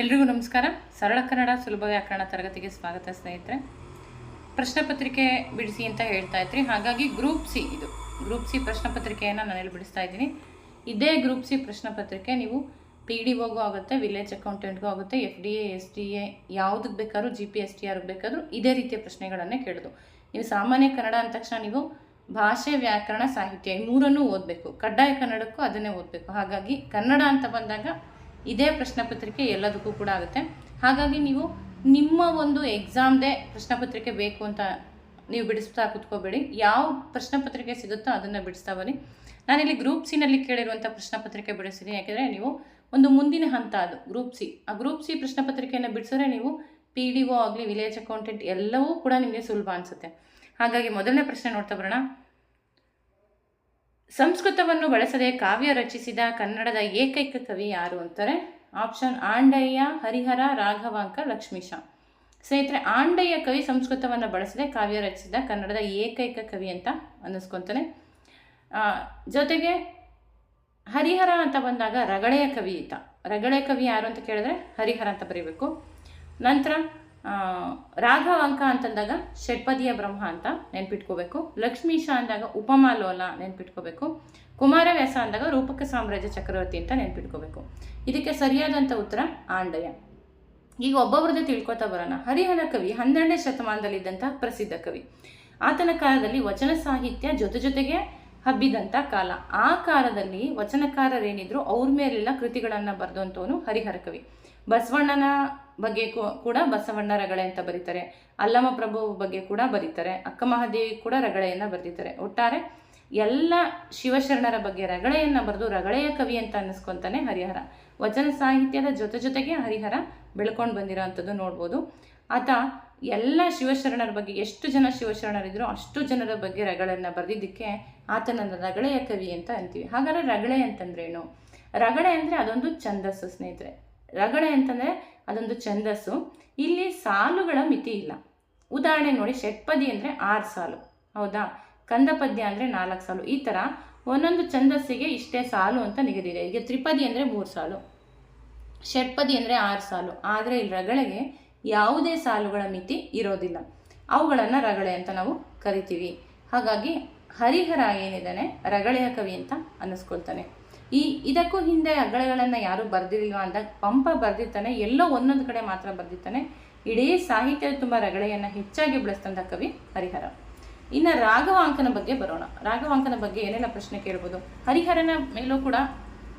ಎಲ್ರಿಗೂ ನಮಸ್ಕಾರ. ಸರಳ ಕನ್ನಡ ಸುಲಭ ವ್ಯಾಕರಣ ತರಗತಿಗೆ ಸ್ವಾಗತ ಸ್ನೇಹಿತರೆ. ಪ್ರಶ್ನೆ ಪತ್ರಿಕೆ ಬಿಡಿಸಿ ಅಂತ ಹೇಳ್ತಾ ಇದ್ರಿ. ಹಾಗಾಗಿ ಗ್ರೂಪ್ ಸಿ ಇದು. ಗ್ರೂಪ್ ಸಿ ಪ್ರಶ್ನೆ ಪತ್ರಿಕೆಯನ್ನು ನಾನಿಲ್ಲಿ ಬಿಡಿಸ್ತಾ ಇದ್ದೀನಿ. ಇದೇ ಗ್ರೂಪ್ ಸಿ ಪ್ರಶ್ನೆ ಪತ್ರಿಕೆ ನೀವು ಪಿ ಡಿ ಒಗೂ ಆಗುತ್ತೆ, ವಿಲೇಜ್ ಅಕೌಂಟೆಂಟ್ಗೂ ಆಗುತ್ತೆ, F D A, S D A ಯಾವುದಕ್ಕೆ ಬೇಕಾದ್ರೂ ಜಿ ಪಿ ಎಸ್ ಟಿ ಆರ್ಗೆ ಬೇಕಾದರೂ ಇದೇ ರೀತಿಯ ಪ್ರಶ್ನೆಗಳನ್ನೇ ಕೇಳೋದು. ನೀವು ಸಾಮಾನ್ಯ ಕನ್ನಡ ಅಂದ ತಕ್ಷಣ ನೀವು ಭಾಷೆ, ವ್ಯಾಕರಣ, ಸಾಹಿತ್ಯ ಈ ಮೂರನ್ನು ಓದಬೇಕು. ಕಡ್ಡಾಯ ಕನ್ನಡಕ್ಕೂ ಅದನ್ನೇ ಓದಬೇಕು. ಹಾಗಾಗಿ ಕನ್ನಡ ಅಂತ ಬಂದಾಗ ಇದೇ ಪ್ರಶ್ನೆ ಪತ್ರಿಕೆ ಎಲ್ಲದಕ್ಕೂ ಕೂಡ ಆಗುತ್ತೆ. ಹಾಗಾಗಿ ನೀವು ನಿಮ್ಮ ಒಂದು ಎಕ್ಸಾಮ್ದೇ ಪ್ರಶ್ನೆ ಪತ್ರಿಕೆ ಬೇಕು ಅಂತ ನೀವು ಬಿಡಿಸ್ತಾ ಕೂತ್ಕೋಬೇಡಿ. ಯಾವ ಪ್ರಶ್ನೆ ಪತ್ರಿಕೆ ಸಿಗುತ್ತೋ ಅದನ್ನು ಬಿಡಿಸ್ತಾ ಬನ್ನಿ. ನಾನಿಲ್ಲಿ ಗ್ರೂಪ್ ಸಿನಲ್ಲಿ ಕೇಳಿರುವಂಥ ಪ್ರಶ್ನೆ ಪತ್ರಿಕೆ ಬಿಡಿಸಿದ್ದೀನಿ ಯಾಕೆಂದರೆ ನೀವು ಒಂದು ಮುಂದಿನ ಹಂತ ಅದು ಗ್ರೂಪ್ ಸಿ ಆ ಗ್ರೂಪ್ ಸಿ ಪ್ರಶ್ನೆ ಪತ್ರಿಕೆಯನ್ನು ಬಿಡಿಸಿದ್ರೆ ನೀವು ಪಿ ಡಿ ಒ ಆಗಲಿ ವಿಲೇಜ್ ಅಕೌಂಟೆಂಟ್ ಎಲ್ಲವೂ ಕೂಡ ನಿಮಗೆ ಸುಲಭ ಅನಿಸುತ್ತೆ. ಹಾಗಾಗಿ ಮೊದಲನೇ ಪ್ರಶ್ನೆ ನೋಡ್ತಾ ಬರೋಣ. ಸಂಸ್ಕೃತವನ್ನು ಬಳಸದೆ ಕಾವ್ಯ ರಚಿಸಿದ ಕನ್ನಡದ ಏಕೈಕ ಕವಿ ಯಾರು ಅಂತಾರೆ? ಆಪ್ಷನ್ ಆಂಡಯ್ಯ, ಹರಿಹರ, ರಾಘವಾಂಕ, ಲಕ್ಷ್ಮೀಶ. ಸ್ನೇಹಿತರೆ, ಆಂಡಯ್ಯ ಕವಿ ಸಂಸ್ಕೃತವನ್ನು ಬಳಸದೆ ಕಾವ್ಯ ರಚಿಸಿದ ಕನ್ನಡದ ಏಕೈಕ ಕವಿ ಅಂತ ಅನ್ನಿಸ್ಕೊತಾನೆ. ಜೊತೆಗೆ ಹರಿಹರ ಅಂತ ಬಂದಾಗ ರಗಳೆಯ ಕವಿ ಈತ. ರಗಳೆಯ ಕವಿ ಯಾರು ಅಂತ ಕೇಳಿದ್ರೆ ಹರಿಹರ ಅಂತ ಬರೀಬೇಕು. ನಂತರ ರಾಘವಾಂಕ ಅಂತಂದಾಗ ಷಟ್ಪದಿಯ ಬ್ರಹ್ಮ ಅಂತ ನೆನ್ಪಿಟ್ಕೋಬೇಕು. ಲಕ್ಷ್ಮೀಶ ಅಂದಾಗ ಉಪಮಾಲೋಲ ನೆನ್ಪಿಟ್ಕೋಬೇಕು. ಕುಮಾರವ್ಯಾಸ ಅಂದಾಗ ರೂಪಕ ಸಾಮ್ರಾಜ್ಯ ಚಕ್ರವರ್ತಿ ಅಂತ ನೆನ್ಪಿಟ್ಕೋಬೇಕು. ಇದಕ್ಕೆ ಸರಿಯಾದಂಥ ಉತ್ತರ ಆಂಡಯ ಈಗ ಒಬ್ಬೊಬ್ಬರದ್ದು ತಿಳ್ಕೊತಾ ಬರೋಣ. ಹರಿಹರ ಕವಿ ಹನ್ನೆರಡನೇ ಶತಮಾನದಲ್ಲಿದ್ದಂಥ ಪ್ರಸಿದ್ಧ ಕವಿ. ಆತನ ಕಾಲದಲ್ಲಿ ವಚನ ಸಾಹಿತ್ಯ ಜೊತೆ ಜೊತೆಗೆ ಹಬ್ಬಿದಂಥ ಕಾಲ. ಆ ಕಾಲದಲ್ಲಿ ವಚನಕಾರರೇನಿದ್ರು ಅವ್ರ ಮೇಲೆಲ್ಲ ಕೃತಿಗಳನ್ನು ಬರೆದಂಥವನು ಹರಿಹರ ಕವಿ. ಬಸವಣ್ಣನ ಬಗ್ಗೆ ಕೂಡ ಬಸವಣ್ಣ ರಗಳೆ ಅಂತ ಬರೀತಾರೆ. ಅಲ್ಲಮ ಪ್ರಭು ಬಗ್ಗೆ ಕೂಡ ಬರೀತಾರೆ. ಅಕ್ಕ ಮಹಾದೇವಿ ಕೂಡ ರಗಳೆಯನ್ನು ಬರೆದಿದ್ದಾರೆ. ಒಟ್ಟಾರೆ ಎಲ್ಲ ಶಿವಶರಣರ ಬಗ್ಗೆ ರಗಳೆಯನ್ನು ಬರೆದು ರಗಳೆಯ ಕವಿ ಅಂತ ಅನ್ನಿಸ್ಕೊತಾನೆ ಹರಿಹರ. ವಚನ ಸಾಹಿತ್ಯದ ಜೊತೆ ಜೊತೆಗೆ ಹರಿಹರ ಬೆಳ್ಕೊಂಡು ಬಂದಿರೋ ಅಂಥದ್ದು ನೋಡ್ಬೋದು. ಆತ ಎಲ್ಲ ಶಿವಶರಣರ ಬಗ್ಗೆ ಎಷ್ಟು ಜನ ಶಿವಶರಣರಿದ್ರು ಅಷ್ಟು ಜನರ ಬಗ್ಗೆ ರಗಳನ್ನ ಬರೆದಿದ್ದಕ್ಕೆ ಆತನನ್ನು ರಗಳೆಯ ಕವಿ ಅಂತ ಅಂತೀವಿ. ಹಾಗಾದ್ರೆ ರಗಳೆ ಅಂತಂದ್ರೇನು ರಗಳೆ ಅಂದರೆ ಅದೊಂದು ಛಂದಸ್ಸು ಸ್ನೇಹಿತರೆ. ರಗಳೆ ಅಂತಂದರೆ ಅದೊಂದು ಛಂದಸ್ಸು. ಇಲ್ಲಿ ಸಾಲುಗಳ ಮಿತಿ ಇಲ್ಲ. ಉದಾಹರಣೆ ನೋಡಿ, ಷಟ್ಪದಿ ಅಂದರೆ ಆರು ಸಾಲು. ಹೌದಾ? ಕಂದಪದ್ಯ ಅಂದರೆ ನಾಲ್ಕು ಸಾಲು. ಈ ಥರ ಒಂದೊಂದು ಛಂದಸ್ಸಿಗೆ ಇಷ್ಟೇ ಸಾಲು ಅಂತ ನಿಗದಿ ಇದೆ ಈಗ ತ್ರಿಪದಿ ಅಂದರೆ ಮೂರು ಸಾಲು. ಷಟ್ಪದಿ ಅಂದರೆ ಆರು ಸಾಲು. ಆದರೆ ಇಲ್ಲಿ ರಗಳೆಗೆ ಯಾವುದೇ ಸಾಲುಗಳ ಮಿತಿ ಇರೋದಿಲ್ಲ. ಅವುಗಳನ್ನು ರಗಳೆ ಅಂತ ನಾವು ಕರಿತೀವಿ. ಹಾಗಾಗಿ ಹರಿಹರ ಏನಿದ್ದಾನೆ, ರಗಳೆಯ ಕವಿ ಅಂತ ಅನ್ನಿಸ್ಕೊಳ್ತಾನೆ. ಈ ಇದಕ್ಕೂ ಹಿಂದೆ ರಗಳೆಗಳನ್ನು ಯಾರು ಬರೆದಿರಲಿಲ್ಲ ಅಂತ ಪಂಪ ಬರೆದಿರ್ತಾನೆ, ಎಲ್ಲೋ ಒಂದೊಂದು ಕಡೆ ಮಾತ್ರ ಬರೆದಿರ್ತಾನೆ. ಇಡೀ ಸಾಹಿತ್ಯದ ತುಂಬ ರಗಳೆಯನ್ನು ಹೆಚ್ಚಾಗಿ ಬಳಸ್ತಂಥ ಕವಿ ಹರಿಹರ. ಇನ್ನು ರಾಘವಾಂಕನ ಬಗ್ಗೆ ಬರೋಣ. ರಾಘವಾಂಕನ ಬಗ್ಗೆ ಏನೆಲ್ಲ ಪ್ರಶ್ನೆ ಕೇಳ್ಬೋದು. ಹರಿಹರನ ಮೇಲೂ ಕೂಡ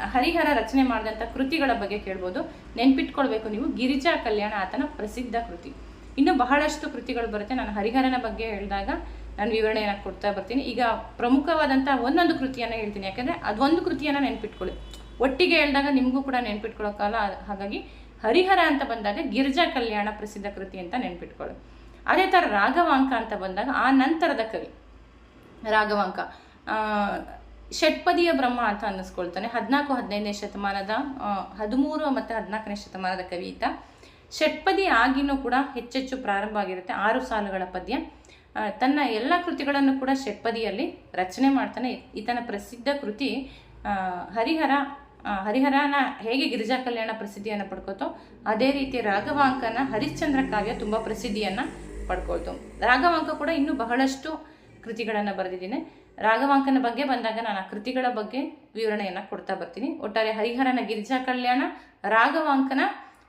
ಹರಿಹರ ರಚನೆ ಮಾಡಿದಂಥ ಕೃತಿಗಳ ಬಗ್ಗೆ ಕೇಳ್ಬೋದು. ನೆನ್ಪಿಟ್ಕೊಳ್ಬೇಕು ನೀವು. ಗಿರಿಜಾ ಕಲ್ಯಾಣ ಆತನ ಪ್ರಸಿದ್ಧ ಕೃತಿ. ಇನ್ನು ಬಹಳಷ್ಟು ಕೃತಿಗಳು ಬರುತ್ತೆ. ನಾನು ಹರಿಹರನ ಬಗ್ಗೆ ಹೇಳಿದಾಗ ನಾನು ವಿವರಣೆಯನ್ನು ಕೊಡ್ತಾ ಬರ್ತೀನಿ. ಈಗ ಪ್ರಮುಖವಾದಂಥ ಒಂದೊಂದು ಕೃತಿಯನ್ನು ಹೇಳ್ತೀನಿ. ಯಾಕಂದರೆ ಅದೊಂದು ಕೃತಿಯನ್ನು ನೆನ್ಪಿಟ್ಕೊಳ್ಳಿ. ಒಟ್ಟಿಗೆ ಹೇಳಿದಾಗ ನಿಮಗೂ ಕೂಡ ನೆನ್ಪಿಟ್ಕೊಳ್ಳೋಕ್ಕಲ್ಲ ಹಾಗಾಗಿ ಹರಿಹರ ಅಂತ ಬಂದಾಗ ಗಿರಿಜಾ ಕಲ್ಯಾಣ ಪ್ರಸಿದ್ಧ ಕೃತಿ ಅಂತ ನೆನ್ಪಿಟ್ಕೊಳ್ಳಿ. ಅದೇ ಥರ ರಾಘವಾಂಕ ಅಂತ ಬಂದಾಗ ಆ ನಂತರದ ಕವಿ. ರಾಘವಾಂಕ. ಷಟ್ಪದಿಯ ಬ್ರಹ್ಮ ಅಂತ ಅನ್ನಿಸ್ಕೊಳ್ತಾನೆ. ಹದಿನಾಲ್ಕು ಹದಿನೈದನೇ ಶತಮಾನದ ಹದಿಮೂರು ಮತ್ತು ಹದಿನಾಲ್ಕನೇ ಶತಮಾನದ ಕವಿ ಈತ ಷಟ್ಪದಿ ಆಗಿನೂ ಕೂಡ ಹೆಚ್ಚೆಚ್ಚು ಪ್ರಾರಂಭ ಆಗಿರುತ್ತೆ, ಆರು ಸಾಲುಗಳ ಪದ್ಯ. ತನ್ನ ಎಲ್ಲ ಕೃತಿಗಳನ್ನು ಕೂಡ ಷಟ್ಪದಿಯಲ್ಲಿ ರಚನೆ ಮಾಡ್ತಾನೆ. ಈತನ ಪ್ರಸಿದ್ಧ ಕೃತಿ ಹರಿಹರ ಹರಿಹರನ ಹೇಗೆ ಗಿರಿಜಾ ಕಲ್ಯಾಣ ಪ್ರಸಿದ್ಧಿಯನ್ನು ಪಡ್ಕೋತೋ, ಅದೇ ರೀತಿ ರಾಘವಾಂಕನ ಹರಿಶ್ಚಂದ್ರ ಕಾವ್ಯ ತುಂಬ ಪ್ರಸಿದ್ಧಿಯನ್ನು ಪಡ್ಕೊಳ್ತು. ರಾಘವಾಂಕ ಕೂಡ ಇನ್ನೂ ಬಹಳಷ್ಟು ಕೃತಿಗಳನ್ನು ಬರೆದಿದ್ದೀನಿ. ರಾಘವಾಂಕನ ಬಗ್ಗೆ ಬಂದಾಗ ನಾನು ಆ ಕೃತಿಗಳ ಬಗ್ಗೆ ವಿವರಣೆಯನ್ನು ಕೊಡ್ತಾ ಬರ್ತೀನಿ. ಒಟ್ಟಾರೆ ಹರಿಹರನ ಗಿರಿಜಾ ಕಲ್ಯಾಣ, ರಾಘವಾಂಕನ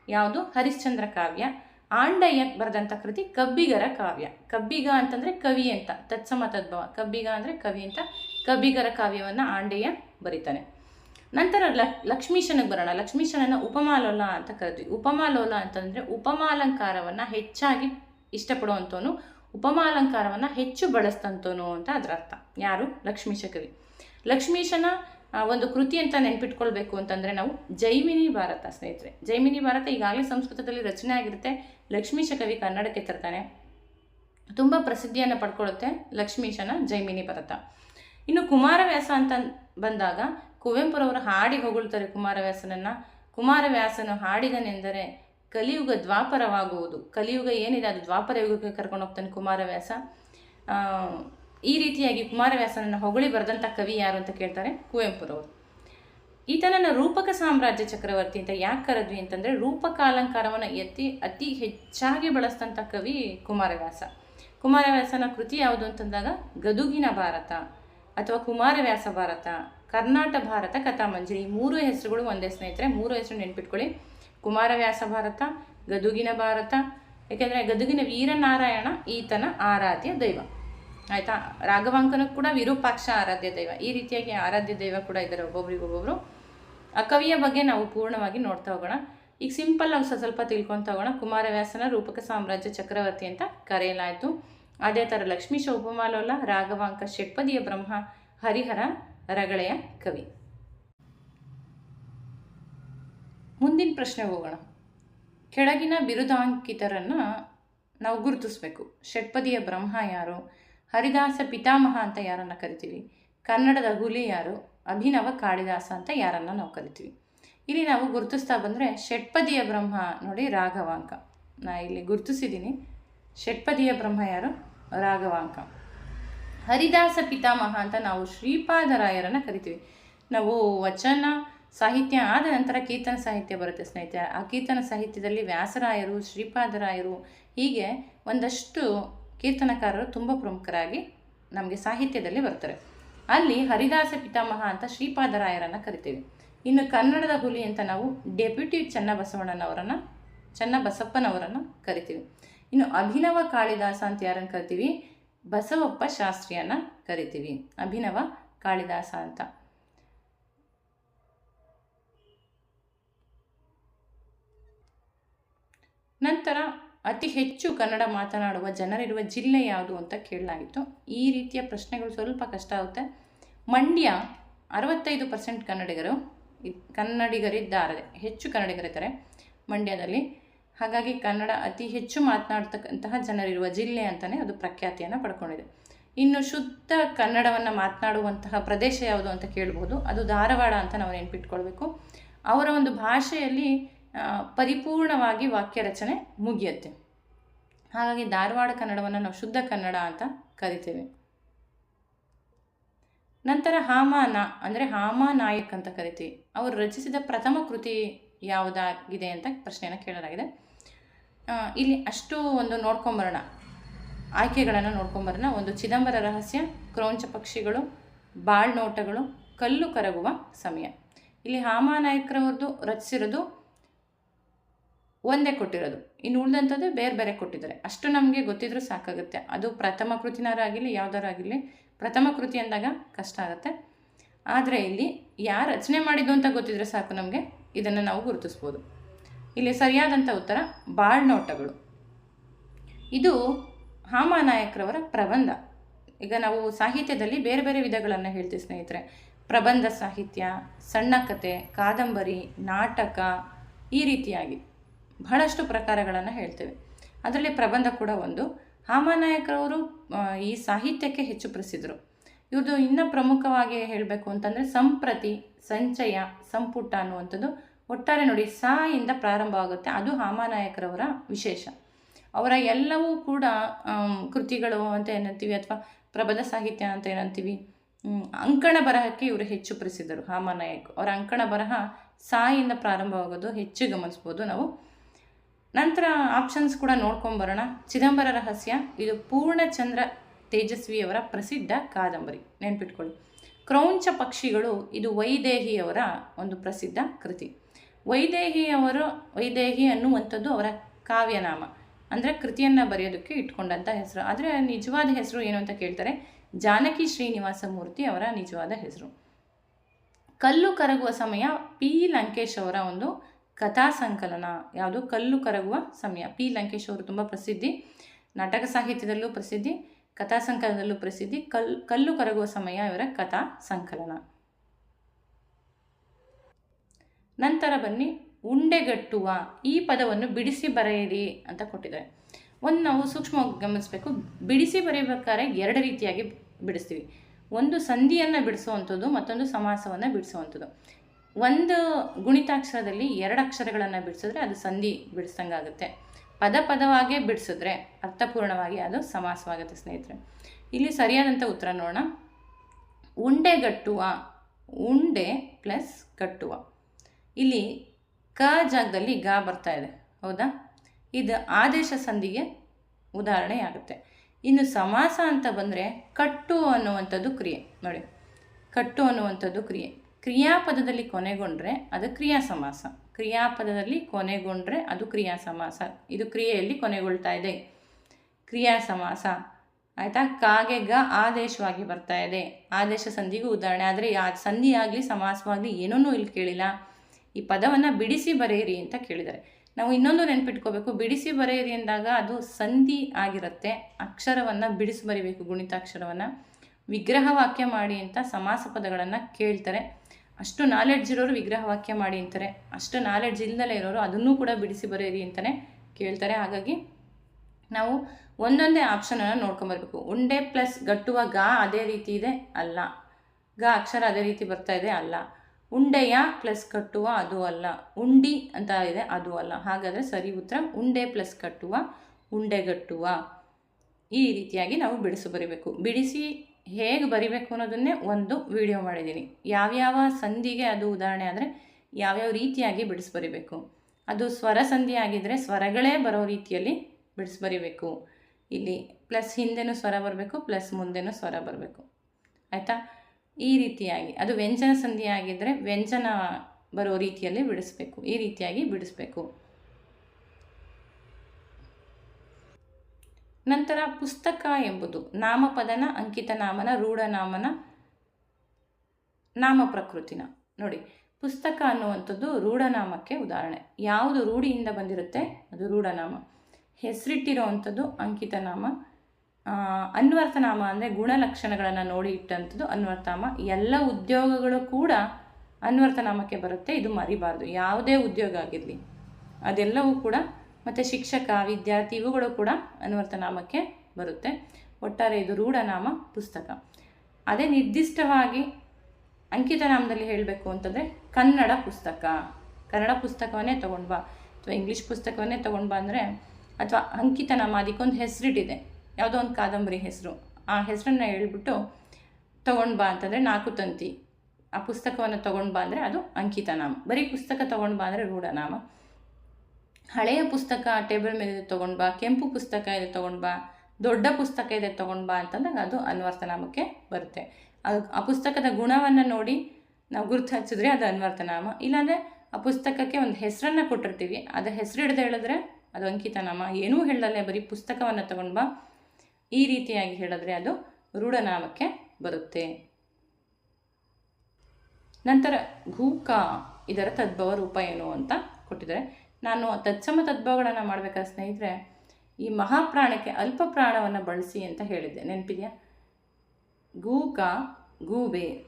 ಯಾವುದು? ಹರಿಶ್ಚಂದ್ರ ಕಾವ್ಯ, ಆಂಡಯ್ಯ ಬರೆದಂಥ ಕೃತಿ ಕಬ್ಬಿಗರ ಕಾವ್ಯ. ಕಬ್ಬಿಗ ಅಂತಂದರೆ ಕವಿ ಅಂತ, ತತ್ಸಮ ತದ್ಭವ. ಕಬ್ಬಿಗ ಅಂದರೆ ಕವಿ ಅಂತ ಕಬ್ಬಿಗರ ಕಾವ್ಯವನ್ನು ಆಂಡಯ್ಯ ಬರೀತಾನೆ. ನಂತರ ಲಕ್ ಲಕ್ಷ್ಮೀಶನಿಗೆ ಬರೋಣ. ಲಕ್ಷ್ಮೀಶನನ್ನು ಉಪಮಾಲೋಲ ಅಂತ ಕರೆದ್ವಿ. ಉಪಮಾಲೋಲ ಅಂತಂದರೆ ಉಪಮಾಲಂಕಾರವನ್ನು ಹೆಚ್ಚಾಗಿ ಇಷ್ಟಪಡುವಂಥವನು ಉಪಮಾಲಂಕಾರವನ್ನು ಹೆಚ್ಚು ಬಳಸ್ತಂತೋನು ಅಂತ ಅದರ ಅರ್ಥ. ಯಾರು? ಲಕ್ಷ್ಮೀಶ ಕವಿ ಲಕ್ಷ್ಮೀಶನ ಒಂದು ಕೃತಿ ಅಂತ ನೆನ್ಪಿಟ್ಕೊಳ್ಬೇಕು ಅಂತಂದರೆ ನಾವು ಜೈಮಿನಿ ಭಾರತ ಸ್ನೇಹಿತರೆ. ಜೈಮಿನಿ ಭಾರತ ಈಗಾಗಲೇ ಸಂಸ್ಕೃತದಲ್ಲಿ ರಚನೆ ಆಗಿರುತ್ತೆ. ಲಕ್ಷ್ಮೀಶ ಕವಿ ಕನ್ನಡಕ್ಕೆ ತರ್ತಾನೆ. ತುಂಬ ಪ್ರಸಿದ್ಧಿಯನ್ನು ಪಡ್ಕೊಳ್ಳುತ್ತೆ ಲಕ್ಷ್ಮೀಶನ ಜೈಮಿನಿ ಭಾರತ. ಇನ್ನು ಕುಮಾರವ್ಯಾಸ ಅಂತ ಬಂದಾಗ ಕುವೆಂಪುರವರು ಹಾಡಿ ಹೊಗಳ್ತಾರೆ ಕುಮಾರವ್ಯಾಸನನ್ನು. ಕುಮಾರವ್ಯಾಸನು ಹಾಡಿದನೆಂದರೆ ಕಲಿಯುಗ ದ್ವಾಪರವಾಗುವುದು. ಕಲಿಯುಗ ಏನಿದೆ, ಅದು ದ್ವಾಪರ ಯುಗಕ್ಕೆ ಕರ್ಕೊಂಡು ಹೋಗ್ತಾನೆ ಕುಮಾರವ್ಯಾಸ. ಈ ರೀತಿಯಾಗಿ ಕುಮಾರವ್ಯಾಸನನ್ನು ಹೊಗಳಿ ಬರೆದಂಥ ಕವಿ ಯಾರು ಅಂತ ಕೇಳ್ತಾರೆ, ಕುವೆಂಪುರವರು. ಈತನನ್ನು ರೂಪಕ ಸಾಮ್ರಾಜ್ಯ ಚಕ್ರವರ್ತಿ ಅಂತ ಯಾಕೆ ಕರೆದ್ವಿ ಅಂತಂದರೆ ರೂಪಕಾಲಂಕಾರವನ್ನು ಎತ್ತಿ ಅತಿ ಹೆಚ್ಚಾಗಿ ಬಳಸಿದಂಥ ಕವಿ ಕುಮಾರವ್ಯಾಸ. ಕುಮಾರವ್ಯಾಸನ ಕೃತಿ ಯಾವುದು ಅಂತಂದಾಗ, ಗದುಗಿನ ಭಾರತ ಅಥವಾ ಕುಮಾರವ್ಯಾಸ ಭಾರತ ಕರ್ನಾಟಕ ಭಾರತ ಕಥಾಮಂಜರಿ. ಈ ಮೂರು ಹೆಸರುಗಳು ಒಂದೇ ಸ್ನೇಹಿತರೆ, ಮೂರು ಹೆಸರು ನೆನ್ಪಿಟ್ಕೊಳ್ಳಿ. ಕುಮಾರವ್ಯಾಸ ಭಾರತ, ಗದುಗಿನ ಭಾರತ ಯಾಕೆಂದರೆ ಗದುಗಿನ ವೀರನಾರಾಯಣ ಈತನ ಆರಾಧ್ಯ ದೈವ. ಆಯಿತಾ? ರಾಘವಾಂಕನ ಕೂಡ ವಿರೂಪಾಕ್ಷ ಆರಾಧ್ಯ ದೈವ. ಈ ರೀತಿಯಾಗಿ ಆರಾಧ್ಯ ದೈವ ಕೂಡ ಇದ್ದಾರೆ ಒಬ್ಬೊಬ್ರಿಗೊಬ್ಬೊಬ್ರು. ಆ ಕವಿಯ ಬಗ್ಗೆ ನಾವು ಪೂರ್ಣವಾಗಿ ನೋಡ್ತಾ ಹೋಗೋಣ. ಈಗ ಸಿಂಪಲ್ ಆಗಿ ಸ್ವಲ್ಪ ತಿಳ್ಕೊತಾ ಹೋಗೋಣ. ಕುಮಾರವ್ಯಾಸನ ರೂಪಕ ಸಾಮ್ರಾಜ್ಯ ಚಕ್ರವರ್ತಿ ಅಂತ ಕರೆಯಲಾಯಿತು. ಅದೇ ಥರ ಲಕ್ಷ್ಮೀ ಉಪಮಾಲೋಲ ರಾಘವಾಂಕ ಷಟ್ಪದಿಯ ಬ್ರಹ್ಮ, ಹರಿಹರ ರಗಳೆಯ ಕವಿ. ಮುಂದಿನ ಪ್ರಶ್ನೆ ಹೋಗೋಣ. ಕೆಳಗಿನ ಬಿರುದಾಂಕಿತರನ್ನು ನಾವು ಗುರುತಿಸ್ಬೇಕು. ಷಟ್ಪದಿಯ ಬ್ರಹ್ಮ ಯಾರು? ಹರಿದಾಸ ಪಿತಾಮಹ ಅಂತ ಯಾರನ್ನು ಕರಿತೀವಿ? ಕನ್ನಡದ ಹುಲಿ ಯಾರು? ಅಭಿನವ ಕಾಳಿದಾಸ ಅಂತ ಯಾರನ್ನು ನಾವು ಕರಿತೀವಿ? ಇಲ್ಲಿ ನಾವು ಗುರುತಿಸ್ತಾ ಬಂದರೆ ಷಟ್ಪದಿಯ ಬ್ರಹ್ಮ ನೋಡಿ ರಾಘವಾಂಕ. ನಾ ಇಲ್ಲಿ ಗುರುತಿಸಿದ್ದೀನಿ ಷಟ್ಪದಿಯ ಬ್ರಹ್ಮ ಯಾರು? ರಾಘವಾಂಕ. ಹರಿದಾಸ ಪಿತಾಮಹ ಅಂತ ನಾವು ಶ್ರೀಪಾದರಾಯರನ್ನು ಕರಿತೀವಿ. ನಾವು ವಚನ ಸಾಹಿತ್ಯ ಆದ ನಂತರ ಕೀರ್ತನ ಸಾಹಿತ್ಯ ಬರುತ್ತೆ ಸ್ನೇಹಿತರೆ. ಆ ಕೀರ್ತನ ಸಾಹಿತ್ಯದಲ್ಲಿ ವ್ಯಾಸರಾಯರು, ಶ್ರೀಪಾದರಾಯರು ಹೀಗೆ ಒಂದಷ್ಟು ಕೀರ್ತನಕಾರರು ತುಂಬ ಪ್ರಮುಖರಾಗಿ ನಮಗೆ ಸಾಹಿತ್ಯದಲ್ಲಿ ಬರ್ತಾರೆ ಅಲ್ಲಿ ಹರಿದಾಸ ಪಿತಾಮಹ ಅಂತ ಶ್ರೀಪಾದರಾಯರನ್ನು ಕರಿತೀವಿ. ಇನ್ನು ಕನ್ನಡದ ಹುಲಿ ಅಂತ ನಾವು ಡೆಪ್ಯೂಟಿ ಚನ್ನಬಸವಣ್ಣನವರನ್ನು ಚನ್ನಬಸಪ್ಪನವರನ್ನು ಕರಿತೀವಿ. ಇನ್ನು ಅಭಿನವ ಕಾಳಿದಾಸ ಅಂತ ಯಾರನ್ನು ಕರಿತೀವಿ? ಬಸವಪ್ಪ ಶಾಸ್ತ್ರಿಯನ್ನು ಕರಿತೀವಿ. ಅಭಿನವ ಕಾಳಿದಾಸ ಅಂತ. ನಂತರ ಅತಿ ಹೆಚ್ಚು ಕನ್ನಡ ಮಾತನಾಡುವ ಜನರಿರುವ ಜಿಲ್ಲೆ ಯಾವುದು ಅಂತ ಕೇಳಲಾಗಿತ್ತು. ಈ ರೀತಿಯ ಪ್ರಶ್ನೆಗಳು ಸ್ವಲ್ಪ ಕಷ್ಟ ಆಗುತ್ತೆ. ಮಂಡ್ಯ ಅರವತ್ತೈದು ಪರ್ಸೆಂಟ್ ಕನ್ನಡಿಗರು ಕನ್ನಡಿಗರಿದ್ದಾರೆ. ಹೆಚ್ಚು ಕನ್ನಡಿಗರಿದ್ದಾರೆ ಮಂಡ್ಯದಲ್ಲಿ. ಹಾಗಾಗಿ ಕನ್ನಡ ಅತಿ ಹೆಚ್ಚು ಮಾತನಾಡ್ತಕ್ಕಂತಹ ಜನರಿರುವ ಜಿಲ್ಲೆ ಅಂತಲೇ ಅದು ಪ್ರಖ್ಯಾತಿಯನ್ನು ಪಡ್ಕೊಂಡಿದೆ. ಇನ್ನು ಶುದ್ಧ ಕನ್ನಡವನ್ನು ಮಾತನಾಡುವಂತಹ ಪ್ರದೇಶ ಯಾವುದು ಅಂತ ಕೇಳ್ಬೋದು. ಅದು ಧಾರವಾಡ ಅಂತ ನಾವು ನೆನ್ಪಿಟ್ಕೊಳ್ಬೇಕು. ಅವರ ಒಂದು ಭಾಷೆಯಲ್ಲಿ ಪರಿಪೂರ್ಣವಾಗಿ ವಾಕ್ಯ ರಚನೆ ಮುಗಿಯುತ್ತೆ. ಹಾಗಾಗಿ ಧಾರವಾಡ ಕನ್ನಡವನ್ನು ನಾವು ಶುದ್ಧ ಕನ್ನಡ ಅಂತ ಕರಿತೇವೆ. ನಂತರ ಹಾಮಾನ ಅಂದರೆ ಹಾಮಾ ನಾಯಕ್ ಅಂತ ಕರಿತೀವಿ. ಅವರು ರಚಿಸಿದ ಪ್ರಥಮ ಕೃತಿ ಯಾವುದಾಗಿದೆ ಅಂತ ಪ್ರಶ್ನೆಯನ್ನು ಕೇಳಲಾಗಿದೆ. ಇಲ್ಲಿ ಅಷ್ಟು ಒಂದು ನೋಡ್ಕೊಂಬರೋಣ. ಆಯ್ಕೆಗಳನ್ನು ನೋಡ್ಕೊಂಬರೋಣ. ಒಂದು ಚಿದಂಬರ ರಹಸ್ಯ, ಕ್ರೌಂಚ ಪಕ್ಷಿಗಳು, ಬಾಳ್ನೋಟಗಳು, ಕಲ್ಲು ಕರಗುವ ಸಮಯ. ಇಲ್ಲಿ ಹಾಮಾನಾಯಕರವ್ರದ್ದು ರಚಿಸಿರೋದು ಒಂದೇ ಕೊಟ್ಟಿರೋದು. ಇನ್ನು ಉಳ್ದಂಥದ್ದು ಬೇರೆ ಬೇರೆ ಕೊಟ್ಟಿದ್ದಾರೆ. ಅಷ್ಟು ನಮಗೆ ಗೊತ್ತಿದ್ರೂ ಸಾಕಾಗುತ್ತೆ. ಅದು ಪ್ರಥಮ ಕೃತಿನಾರು ಆಗಿರಲಿ ಪ್ರಥಮ ಕೃತಿ ಅಂದಾಗ ಕಷ್ಟ ಆಗುತ್ತೆ. ಆದರೆ ಇಲ್ಲಿ ಯಾರು ರಚನೆ ಮಾಡಿದ್ದು ಅಂತ ಗೊತ್ತಿದ್ರೆ ಸಾಕು ನಮಗೆ. ಇದನ್ನು ನಾವು ಗುರುತಿಸ್ಬೋದು. ಇಲ್ಲಿ ಸರಿಯಾದಂಥ ಉತ್ತರ ಬಾಳ್ನೋಟಗಳು ಇದು ಹಾಮಾನಾಯಕರವರ ಪ್ರಬಂಧ. ಈಗ ನಾವು ಸಾಹಿತ್ಯದಲ್ಲಿ ಬೇರೆ ಬೇರೆ ವಿಧಗಳನ್ನು ಹೇಳ್ತೀವಿ ಸ್ನೇಹಿತರೆ. ಪ್ರಬಂಧ ಸಾಹಿತ್ಯ, ಸಣ್ಣ ಕತೆ, ಕಾದಂಬರಿ, ನಾಟಕ ಈ ರೀತಿಯಾಗಿ. ಬಹಳಷ್ಟು ಪ್ರಕಾರಗಳನ್ನು ಹೇಳ್ತೇವೆ. ಅದರಲ್ಲಿ ಪ್ರಬಂಧ ಕೂಡ ಒಂದು. ಹಾಮಾನಾಯಕರವರು ಈ ಸಾಹಿತ್ಯಕ್ಕೆ ಹೆಚ್ಚು ಪ್ರಸಿದ್ಧರು. ಇವ್ರದ್ದು ಇನ್ನೂ ಪ್ರಮುಖವಾಗಿ ಹೇಳಬೇಕು ಅಂತಂದರೆ ಸಂಪ್ರತಿ, ಸಂಚಯ, ಸಂಪುಟ ಅನ್ನುವಂಥದ್ದು ಒಟ್ಟಾರೆ ನೋಡಿ ಸಾ ಇಂದ ಪ್ರಾರಂಭ ಆಗುತ್ತೆ. ಅದು ಹಾಮಾನಾಯಕರವರ ವಿಶೇಷ. ಅವರ ಎಲ್ಲವೂ ಕೂಡ ಕೃತಿಗಳು ಅಂತ ಏನಂತೀವಿ ಅಥವಾ ಪ್ರಬಂಧ ಸಾಹಿತ್ಯ ಅಂತ ಏನಂತೀವಿ ಅಂಕಣ ಬರಹಕ್ಕೆ ಇವರು ಹೆಚ್ಚು ಪ್ರಸಿದ್ಧರು ಹಾಮಾನಾಯಕ್ ಅವರ ಅಂಕಣ ಬರಹ ಸಾಯಿಂದ ಪ್ರಾರಂಭವಾಗೋದು ಹೆಚ್ಚು ಗಮನಿಸ್ಬೋದು ನಾವು. ನಂತರ ಆಪ್ಷನ್ಸ್ ಕೂಡ ನೋಡ್ಕೊಂಬರೋಣ ಚಿದಂಬರ ರಹಸ್ಯ, ಇದು ಪೂರ್ಣಚಂದ್ರ ತೇಜಸ್ವಿಯವರ ಪ್ರಸಿದ್ಧ ಕಾದಂಬರಿ. ನೆನ್ಪಿಟ್ಕೊಳ್ಳಿ. ಕ್ರೌಂಚ ಪಕ್ಷಿಗಳು, ಇದು ವೈದೇಹಿಯವರ ಒಂದು ಪ್ರಸಿದ್ಧ ಕೃತಿ. ವೈದೇಹಿಯವರು, ವೈದೇಹಿ ಅನ್ನುವಂಥದ್ದು ಅವರ ಕಾವ್ಯನಾಮ. ಅಂದರೆ ಕೃತಿಯನ್ನು ಬರೆಯೋದಕ್ಕೆ ಇಟ್ಕೊಂಡಂಥ ಹೆಸರು. ಆದರೆ ನಿಜವಾದ ಹೆಸರು ಏನು ಅಂತ ಕೇಳ್ತಾರೆ? ಜಾನಕಿ ಶ್ರೀನಿವಾಸ ಮೂರ್ತಿ ಅವರ ನಿಜವಾದ ಹೆಸರು. ಕಲ್ಲು ಕರಗುವ ಸಮಯ ಪಿ ಲಂಕೇಶ್ ಅವರ ಒಂದು ಕಥಾ ಸಂಕಲನ ಯಾವುದು ಕಲ್ಲು ಕರಗುವ ಸಮಯ. ಪಿ. ಲಂಕೇಶ್ ಅವರು ತುಂಬ ಪ್ರಸಿದ್ಧಿ. ನಾಟಕ ಸಾಹಿತ್ಯದಲ್ಲೂ ಪ್ರಸಿದ್ಧಿ ಕಥಾ ಸಂಕಲನದಲ್ಲೂ ಪ್ರಸಿದ್ಧಿ. ಕಲ್, ಕಲ್ಲು ಕರಗುವ ಸಮಯ ಇವರ ಕಥಾ ಸಂಕಲನ ನಂತರ ಬನ್ನಿ, ಉಂಡೆಗಟ್ಟುವ, ಈ ಪದವನ್ನು ಬಿಡಿಸಿ ಬರೆಯಿರಿ ಅಂತ ಕೊಟ್ಟಿದ್ದಾರೆ. ಒಂದು ನಾವು ಸೂಕ್ಷ್ಮವಾಗಿ ಗಮನಿಸಬೇಕು. ಬಿಡಿಸಿ ಬರೆಯಬೇಕಾದ್ರೆ ಎರಡು ರೀತಿಯಾಗಿ ಬಿಡಿಸ್ತೀವಿ. ಒಂದು ಸಂಧಿಯನ್ನು ಬಿಡಿಸುವಂಥದ್ದು, ಮತ್ತೊಂದು ಸಮಾಸವನ್ನು ಬಿಡಿಸುವಂಥದ್ದು. ಒಂದು ಗುಣಿತಾಕ್ಷರದಲ್ಲಿ ಎರಡು ಅಕ್ಷರಗಳನ್ನು ಬಿಡಿಸಿದ್ರೆ ಅದು ಸಂಧಿ ಬಿಡಿಸ್ದಂಗಾಗುತ್ತೆ ಪದ ಪದವಾಗೇ ಬಿಡಿಸಿದ್ರೆ ಅರ್ಥಪೂರ್ಣವಾಗಿ ಅದು ಸಮಾಸವಾಗುತ್ತೆ ಸ್ನೇಹಿತರೆ. ಇಲ್ಲಿ ಸರಿಯಾದಂಥ ಉತ್ತರ ನೋಡೋಣ. ಉಂಡೆ ಉಂಡೆಗಟ್ಟುವ ಉಂಡೆ ಪ್ಲಸ್ ಕಟ್ಟುವ ಇಲ್ಲಿ ಕ ಜಾಗದಲ್ಲಿ ಗಾ ಬರ್ತಾ ಇದೆ, ಹೌದಾ? ಇದು ಆದೇಶ ಸಂಧಿಗೆ ಉದಾಹರಣೆಯಾಗುತ್ತೆ. ಇನ್ನು ಸಮಾಸ ಅಂತ ಬಂದರೆ ಕಟ್ಟು ಅನ್ನುವಂಥದ್ದು ಕ್ರಿಯೆ. ನೋಡಿ, ಕಟ್ಟು ಅನ್ನುವಂಥದ್ದು ಕ್ರಿಯೆ. ಕ್ರಿಯಾಪದದಲ್ಲಿ ಕೊನೆಗೊಂಡ್ರೆ ಅದು ಕ್ರಿಯಾ ಸಮಾಸ ಕ್ರಿಯಾಪದದಲ್ಲಿ ಕೊನೆಗೊಂಡ್ರೆ ಅದು ಕ್ರಿಯಾ ಸಮಾಸ ಇದು ಕ್ರಿಯೆಯಲ್ಲಿ ಕೊನೆಗೊಳ್ತಾ ಇದೆ. ಕ್ರಿಯಾ ಸಮಾಸ ಆಯಿತಾ? ಕಾಗೆ ಗ ಆದೇಶವಾಗಿ ಬರ್ತಾ ಇದೆ. ಆದೇಶ ಸಂಧಿಗೂ ಉದಾಹರಣೆ. ಆದರೆ ಯಾ ಸಂಧಿ ಆಗಲಿ, ಸಮಾಸವಾಗಲಿ ಏನೂ ಇಲ್ಲಿ ಕೇಳಿಲ್ಲ. ಈ ಪದವನ್ನು ಬಿಡಿಸಿ ಬರೆಯಿರಿ ಅಂತ ಕೇಳಿದ್ದಾರೆ. ನಾವು ಇನ್ನೊಂದು ನೆನ್ಪಿಟ್ಕೋಬೇಕು. ಬಿಡಿಸಿ ಬರೆಯಿರಿ ಅಂದಾಗ ಅದು ಸಂಧಿ ಆಗಿರುತ್ತೆ. ಅಕ್ಷರವನ್ನು ಬಿಡಿಸಿ ಬರಿಬೇಕು, ಗುಣಿತಾಕ್ಷರವನ್ನು. ವಿಗ್ರಹ ವಾಕ್ಯ ಮಾಡಿ ಅಂತ ಸಮಾಸ ಪದಗಳನ್ನು ಕೇಳ್ತಾರೆ. ಅಷ್ಟು ನಾಲೆಡ್ಜ್ ಇರೋರು ವಿಗ್ರಹ ವಾಕ್ಯ ಮಾಡಿ ಅಂತಾರೆ. ಅಷ್ಟು ನಾಲೆಡ್ಜ್ ಇಲ್ದಲೇ ಇರೋರು ಅದನ್ನೂ ಕೂಡ ಬಿಡಿಸಿ ಬರೆಯಿರಿ ಅಂತಲೇ ಕೇಳ್ತಾರೆ. ಹಾಗಾಗಿ ನಾವು ಒಂದೊಂದೇ ಆಪ್ಷನನ್ನು ನೋಡ್ಕೊಂಬರ್ಬೇಕು ಉಂಡೆ ಪ್ಲಸ್ ಗಟ್ಟುವ ಗಾ ಅದೇ ರೀತಿ ಇದೆ? ಅಲ್ಲ. ಗಾ ಅಕ್ಷರ ಅದೇ ರೀತಿ ಬರ್ತಾ ಇದೆ? ಅಲ್ಲ. ಉಂಡೆಯ ಪ್ಲಸ್ ಕಟ್ಟುವ ಅದು ಅಲ್ಲ. ಉಂಡಿ ಅಂತ ಇದೆ, ಅದು ಅಲ್ಲ. ಹಾಗಾದರೆ ಸರಿ ಉತ್ತರ ಉಂಡೆ ಪ್ಲಸ್ ಕಟ್ಟುವ ಉಂಡೆಗಟ್ಟುವ ಈ ರೀತಿಯಾಗಿ ನಾವು ಬಿಡಿಸಿ ಬರಿಬೇಕು. ಬಿಡಿಸಿ ಹೇಗೆ ಬರಿಬೇಕು ಅನ್ನೋದನ್ನೇ ಒಂದು ವಿಡಿಯೋ ಮಾಡಿದ್ದೀನಿ. ಯಾವ್ಯಾವ ಸಂಧಿಗೆ ಅದು ಉದಾಹರಣೆ ಆದರೆ ಯಾವ್ಯಾವ ರೀತಿಯಾಗಿ ಬಿಡಿಸಿ ಬರಿಬೇಕು. ಅದು ಸ್ವರ ಸಂಧಿ ಆಗಿದ್ದರೆ ಸ್ವರಗಳೇ ಬರೋ ರೀತಿಯಲ್ಲಿ ಬಿಡಿಸಿ ಬರಿಬೇಕು. ಇಲ್ಲಿ ಪ್ಲಸ್ ಹಿಂದೆನೂ ಸ್ವರ ಬರಬೇಕು, ಪ್ಲಸ್ ಮುಂದೆನೂ ಸ್ವರ ಬರಬೇಕು. ಆಯಿತಾ? ಈ ರೀತಿಯಾಗಿ. ಅದು ವ್ಯಂಜನ ಸಂಧಿ ಆಗಿದ್ದರೆ ವ್ಯಂಜನ ಬರೋ ರೀತಿಯಲ್ಲಿ ಬಿಡಿಸ್ಬೇಕು. ಈ ರೀತಿಯಾಗಿ ಬಿಡಿಸ್ಬೇಕು. ನಂತರ ಪುಸ್ತಕ ಎಂಬುದು ನಾಮಪದನ ಅಂಕಿತ ನಾಮನ ರೂಢನಾಮನ, ನಾಮ ಪ್ರಕೃತಿನ. ನೋಡಿ, ಪುಸ್ತಕ ಅನ್ನುವಂಥದ್ದು ರೂಢನಾಮಕ್ಕೆ ಉದಾಹರಣೆ. ಯಾವುದು ರೂಢಿಯಿಂದ ಬಂದಿರುತ್ತೆ, ಅದು ರೂಢನಾಮ. ಹೆಸರಿಟ್ಟಿರುವಂಥದ್ದು ಅಂಕಿತನಾಮ. ಅನ್ವರ್ಥನಾಮ ಅಂದರೆ ಗುಣಲಕ್ಷಣಗಳನ್ನು ನೋಡಿ ಇಟ್ಟಂಥದ್ದು ಅನ್ವರ್ಥನಾಮ. ಎಲ್ಲ ಉದ್ಯೋಗಗಳು ಕೂಡ ಅನ್ವರ್ಥನಾಮಕ್ಕೆ ಬರುತ್ತೆ, ಇದು ಮರಿಬಾರ್ದು. ಯಾವುದೇ ಉದ್ಯೋಗ ಆಗಿರಲಿ, ಅದೆಲ್ಲವೂ ಕೂಡ ಮತ್ತು ಶಿಕ್ಷಕ, ವಿದ್ಯಾರ್ಥಿ ಇವುಗಳು ಕೂಡ ಅನ್ವರ್ಥನಾಮಕ್ಕೆ ಬರುತ್ತೆ. ಒಟ್ಟಾರೆ ಇದು ರೂಢನಾಮ ಪುಸ್ತಕ. ಅದೇ ನಿರ್ದಿಷ್ಟವಾಗಿ ಅಂಕಿತ ನಾಮದಲ್ಲಿ ಹೇಳಬೇಕು ಅಂತಂದರೆ ಕನ್ನಡ ಪುಸ್ತಕ. ಕನ್ನಡ ಪುಸ್ತಕವನ್ನೇ ತೊಗೊಂಡು ಬಾ. ಅಥವಾ ಇಂಗ್ಲೀಷ್ ಪುಸ್ತಕವನ್ನೇ ತೊಗೊಂಡು ಬಾ ಅಂದರೆ ಅಥವಾ ಅಂಕಿತ ನಾಮ, ಅದಕ್ಕೊಂದು ಹೆಸರಿಟ್ಟಿದೆ. ಯಾವುದೋ ಒಂದು ಕಾದಂಬರಿ ಹೆಸರು. ಆ ಹೆಸರನ್ನು ಹೇಳ್ಬಿಟ್ಟು ತೊಗೊಂಡು ಬಾ ಅಂತಂದರೆ ನಾಲ್ಕು ತಂತಿ. ಆ ಪುಸ್ತಕವನ್ನು ತೊಗೊಂಡು ಬಾ ಅಂದರೆ ಅದು ಅಂಕಿತ ನಾಮ. ಬರೀ ಪುಸ್ತಕ ತೊಗೊಂಡು ಬಾ ಅಂದರೆ ರೂಢನಾಮ. ಹಳೆಯ ಪುಸ್ತಕ ಟೇಬಲ್ ಮೇಲೆ ತೊಗೊಂಡು ಬಾ. ಕೆಂಪು ಪುಸ್ತಕ ಇದೆ, ತೊಗೊಂಡು ಬಾ. ದೊಡ್ಡ ಪುಸ್ತಕ ಇದೆ, ತೊಗೊಂಡು ಬಾ ಅಂತಂದಾಗ ಅದು ಅನ್ವರ್ಥನಾಮಕ್ಕೆ ಬರುತ್ತೆ. ಅದು ಆ ಪುಸ್ತಕದ ಗುಣವನ್ನು ನೋಡಿ ನಾವು ಗುರುತು ಹಚ್ಚಿದ್ರೆ ಅದು ಅನ್ವರ್ಥನಾಮ ಇಲ್ಲಾಂದರೆ ಆ ಪುಸ್ತಕಕ್ಕೆ ಒಂದು ಹೆಸರನ್ನು ಕೊಟ್ಟಿರ್ತೀವಿ. ಅದು ಹೆಸರು ಹಿಡ್ದು ಹೇಳಿದ್ರೆ ಅದು ಅಂಕಿತನಾಮ. ಏನೂ ಹೇಳಲ್ಲೇ, ಬರೀ ಪುಸ್ತಕವನ್ನು ತಗೊಂಡು ಬಾ. ಈ ರೀತಿಯಾಗಿ ಹೇಳಿದ್ರೆ ಅದು ರೂಢನಾಮಕ್ಕೆ ಬರುತ್ತೆ. ನಂತರ ಘೂಕ ಇದರ ತದ್ಭವ ರೂಪ ಏನು ಅಂತ ಕೊಟ್ಟಿದ್ದಾರೆ. ನಾನು ತತ್ಸಮ ತದ್ಭವಗಳನ್ನು ಮಾಡಬೇಕಾದ ಸ್ನೇಹಿತರೆ? ಈ ಮಹಾಪ್ರಾಣಕ್ಕೆ ಅಲ್ಪ ಪ್ರಾಣವನ್ನು ಬಳಸಿ ಅಂತ ಹೇಳಿದ್ದೆ. ನೆನಪಿದೆಯಾ? ಗೂಕ ಗೂಬೆ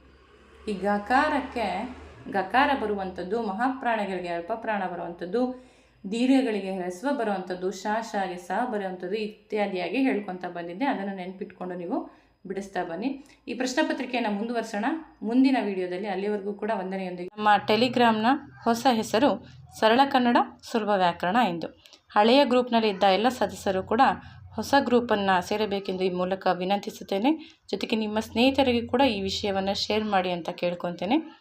ಈ ಗಕಾರಕ್ಕೆ, ಗಕಾರ ಬರುವಂಥದ್ದು, ಮಹಾಪ್ರಾಣಗಳಿಗೆ ಅಲ್ಪ ಪ್ರಾಣ ಬರುವಂಥದ್ದು, ದೀರ್ಘಗಳಿಗೆ ಹ್ರಸ್ವ ಬರುವಂಥದ್ದು ಶಾಶಾಗೆ ಸಹ ಬರುವಂಥದ್ದು ಇತ್ಯಾದಿಯಾಗಿ ಹೇಳ್ಕೊತಾ ಬಂದಿದ್ದೆ. ಅದನ್ನು ನೆನಪಿಟ್ಕೊಂಡು ನೀವು ಬಿಡಿಸ್ತಾ ಬನ್ನಿ. ಈ ಪ್ರಶ್ನೆ ಪತ್ರಿಕೆಯನ್ನು ಮುಂದುವರ್ಸೋಣ. ಮುಂದಿನ ವಿಡಿಯೋದಲ್ಲಿ ಅಲ್ಲಿವರೆಗೂ ಕೂಡ ವಂದನೆಯೊಂದಿಗೆ. ನಮ್ಮ ಟೆಲಿಗ್ರಾಮ್ನ ಹೊಸ ಹೆಸರು ಸರಳ ಕನ್ನಡ ಸುಲಭ ವ್ಯಾಕರಣ ಎಂದು. ಹಳೆಯ ಗ್ರೂಪ್ನಲ್ಲಿ ಇದ್ದ ಎಲ್ಲ ಸದಸ್ಯರು ಕೂಡ ಹೊಸ ಗ್ರೂಪನ್ನು ಸೇರಬೇಕೆಂದು ಈ ಮೂಲಕ ವಿನಂತಿಸುತ್ತೇನೆ. ಜೊತೆಗೆ ನಿಮ್ಮ ಸ್ನೇಹಿತರಿಗೆ ಕೂಡ ಈ ವಿಷಯವನ್ನು ಶೇರ್ ಮಾಡಿ ಅಂತ ಕೇಳ್ಕೊತೇನೆ.